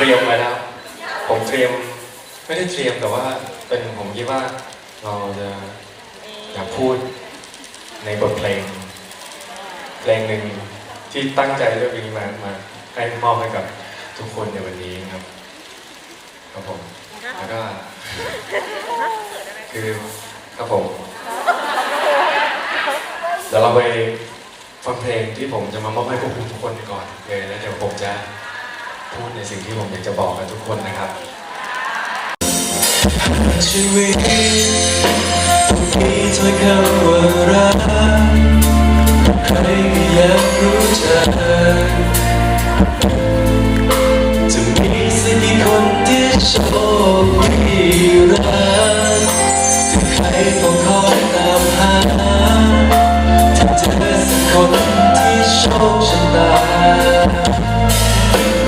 เตรียมไว้แล้ว ผมเตรียมไม่ได้เตรียมแต่ว่าเป็นผมคิดว่าเราจะอยากพูดในบทเพลงเพลงหนึ่งที่ตั้งใจเลือกเพลงนี้มามาให้มอบให้กับทุกคนในวันนี้ครับครับผมแล้วก็คือครับผมเดี๋ยวเราไปฟังเพลงที่ผมจะมามอบให้พวกคุณทุกคนก่อนเลยแล้วเดี๋ยวผมจะ พูดในสิ่งที่ผมอยากจะบอกกับทุกคนนะครับชีวิตมีถ้อยคำว่ารักใครก็อยากรู้จักจะมีสักกี่คนที่โชคดีรักที่ใครต้องคอยตามหาถ้าเจอสักคนที่โชคชะตา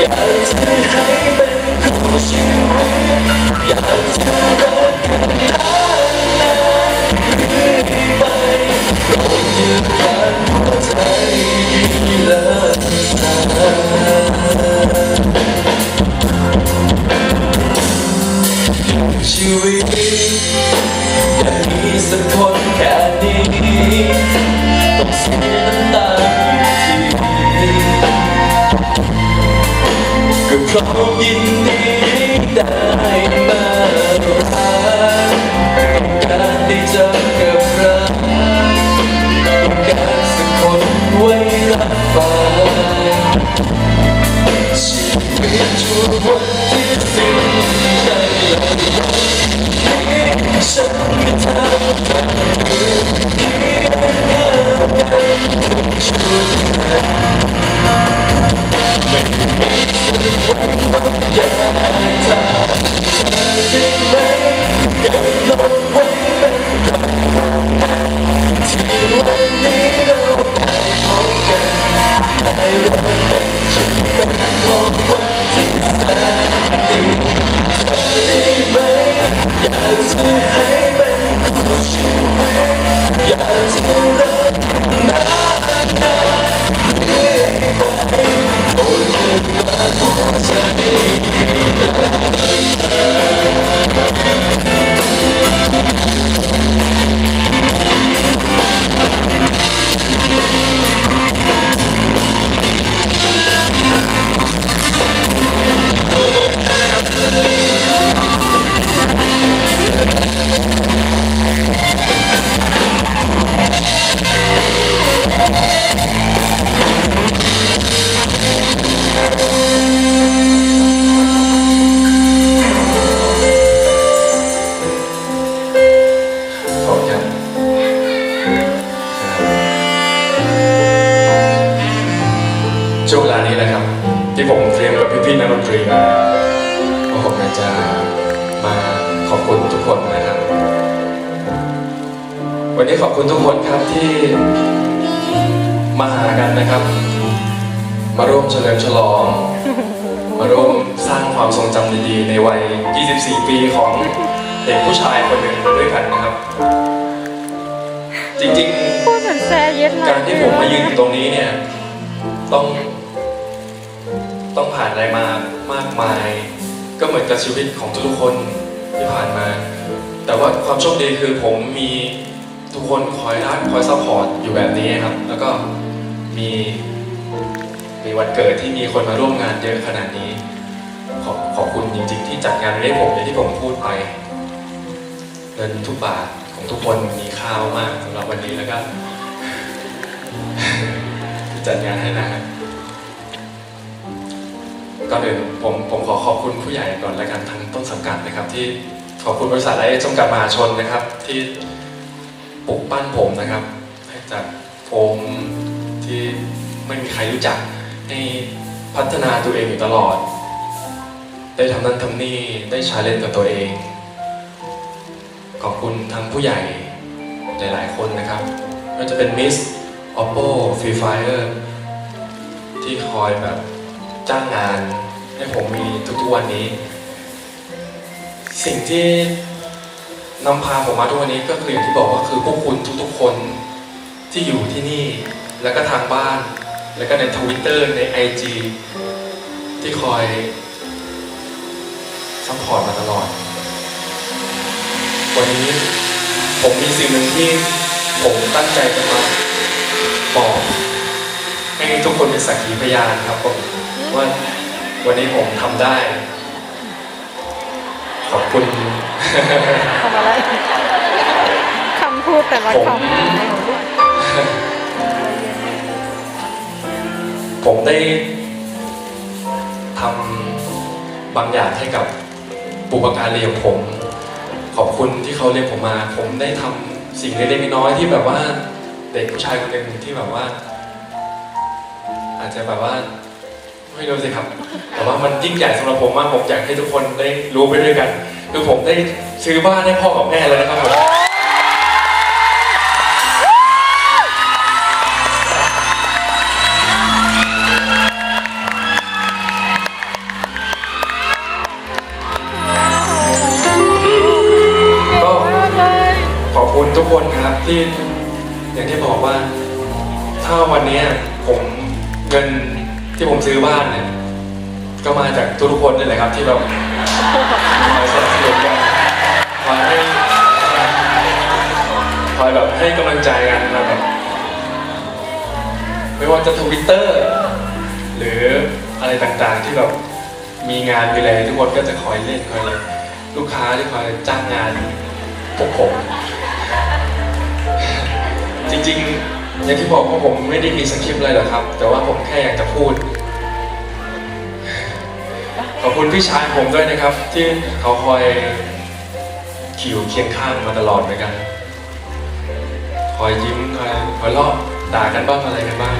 อยากจะให้เป็นคู่ชีวิตอยากจะรักกันนานๆเรื่อยไปโปรดยืนยันหัวใจดีเลิศตาชีวิตอยากมีสักคนแค่นี้ต้องเสียน้ำตา พร้อมยินดีได้มารักต้องการได้เจอกับรักต้องการสักคนไว้รับฟัง มเตรียมกับพี่ๆนักดนตรีมาว่าผมอยากจะมาขอบคุณทุกคนนะครับ วันนี้ขอบคุณทุกคนครับที่มาหากันนะครับ มาร่วมเฉลิมฉลอง มาร่วมสร้างความทรงจำดีๆ ในวัย 24 ปีของเด็กผู้ชายคนหนึ่งด้วยกันนะครับ จริงๆพูดเหมือนแซเย็ดการที่ผมมายืนอยู่ตรงนี้เนี่ย ต้อง ต้องผ่านอะไรมามากมาย ก็เหมือนกับชีวิตของทุกๆคนที่ผ่านมา แต่ว่าความโชคดีคือผมมีทุกคนคอยรักคอยซัพพอร์ตอยู่แบบนี้ครับ แล้วก็มีมีวันเกิดที่มีคนมาร่วมงานเยอะขนาดนี้ ขอบขอบคุณจริง ๆ ที่จัดงานให้ผมอย่างที่ผมพูดไปเงินทุกบาทของทุกคนมีค่ามากสำหรับวันนี้แล้วก็จัดงานให้นะครับ ขอขอบคุณผู้ใหญ่ก่อนแล้วกันทางต้นสังกัดนะครับ ที่ขอบคุณบริษัทไอจำกัดมหาชนนะครับ ที่ปลุกปั้นผมนะครับ ให้จากโฟมที่ไม่มีใครรู้จักให้พัฒนาตัวเองอยู่ตลอด ได้ทำนั่นทำนี่ได้ชาเลนจ์กับตัวเอง ขอบคุณทั้งผู้ใหญ่หลายๆคนนะครับไม่ว่าจะเป็นมิส oppo free fire ที่คอยแบบจ้างงาน ให้ผมมีทุกๆวันนี้ สิ่งที่นำพาผมมาทุกวันนี้ก็คืออย่างที่บอกว่าคือพวกคุณทุกๆคนที่อยู่ที่นี่ แล้วก็ทางบ้าน แล้วก็ในทวิตเตอร์ใน IG ที่คอยซัพพอร์ตมาตลอด วันนี้ผมมีสิ่งหนึ่งที่ผมตั้งใจจะมาบอกให้ทุกคนเป็นสักขีพยานครับผมว่า วันนี้ผมทำได้ ขอบคุณทำอะไรคำพูดแต่ละผมคำผมได้ทำบางอย่างให้กับบุปการีของผม ขอบคุณที่เขาเรียกผมมา ผมได้ทำสิ่งเล็กๆน้อยๆที่แบบว่าเด็กผู้ชายคนหนึ่งที่แบบว่า อาจจะแบบว่า ไม่รู้สิครับ แต่ว่ามันยิ่งใหญ่สำหรับผมมากผมอยากให้ทุกคนได้รู้ไปด้วยกันคือผมได้ซื้อบ้านให้พ่อกับแม่แล้วนะครับผมก็ขอบคุณทุกคนครับที่อย่างที่บอกว่า ถ้าวันนี้ผมเงิน ที่ผมซื้อบ้านเนี่ยก็มาจากทุกๆคนนี่แหละครับที่แบบคอยสนับสนุนกันคอยให้คอยแบบให้กำลังใจกันมาแบบไม่ว่าจะทวิตเตอร์หรืออะไรต่างๆที่แบบมีงานมีอะไรทุกคนก็จะคอยเล่นคอยอะไรลูกค้าที่คอยจ้างงานพวกผมจริงๆ อย่างที่บอกว่าผมไม่ได้มีสคริปต์อะไรหรอกครับ แต่ว่าผมแค่อยากจะพูด ขอบคุณพี่ชายผมด้วยนะครับ ที่เขาคอยขี่อยู่เคียงข้างมาตลอดเหมือนกัน คอยยิ้มคอยคอยลอบด่ากันบ้างอะไรกันบ้าง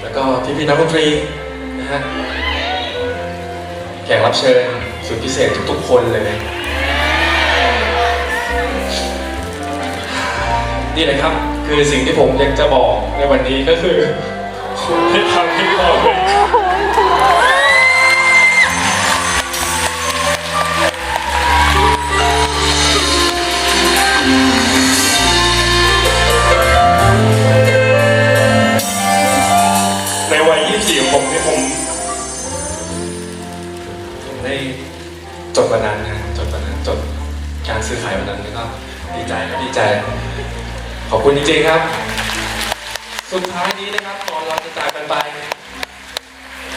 แล้วก็พี่พี่ๆนักดนตรีนะฮะ แขกรับเชิญสุดพิเศษทุกๆคนเลย นี่แหละครับ คือสิ่งที่ผมอยากจะบอกในวันนี้ก็คือผมได้ทำให้พ่อเลยในวัย 24ของผมที่ผมผมได้จดวันนั้น ขอบคุณจริงๆครับ สุดท้ายนี้นะครับก่อนเราจะจากกันไป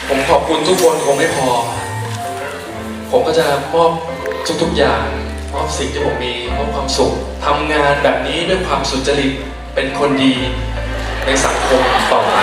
ผมขอบคุณทุกคนคงไม่พอ ผมก็จะมอบทุกๆอย่างมอบสิ่งที่ผมมีมอบความสุขทำงานแบบนี้ด้วยความสุจริตเป็นคนดีในสังคมต่อไป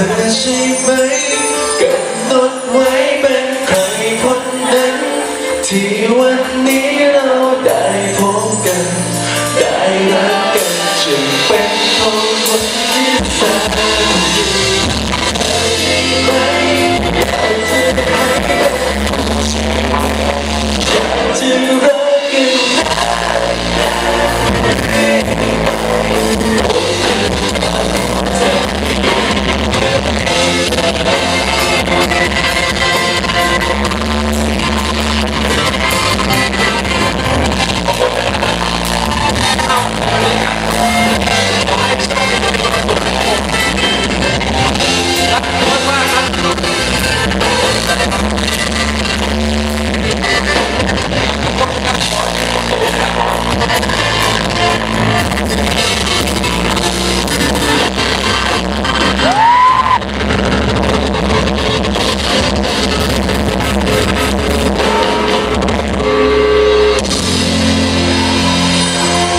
อใช่ไหมกำหนดไว้เป็นใครคนนั้น ที่วันนี้เราได้พบกัน ได้รักกันจึงเป็นของคนที่สนดีเธอใช่ไหมอยากจะให้อยากจะรักกัน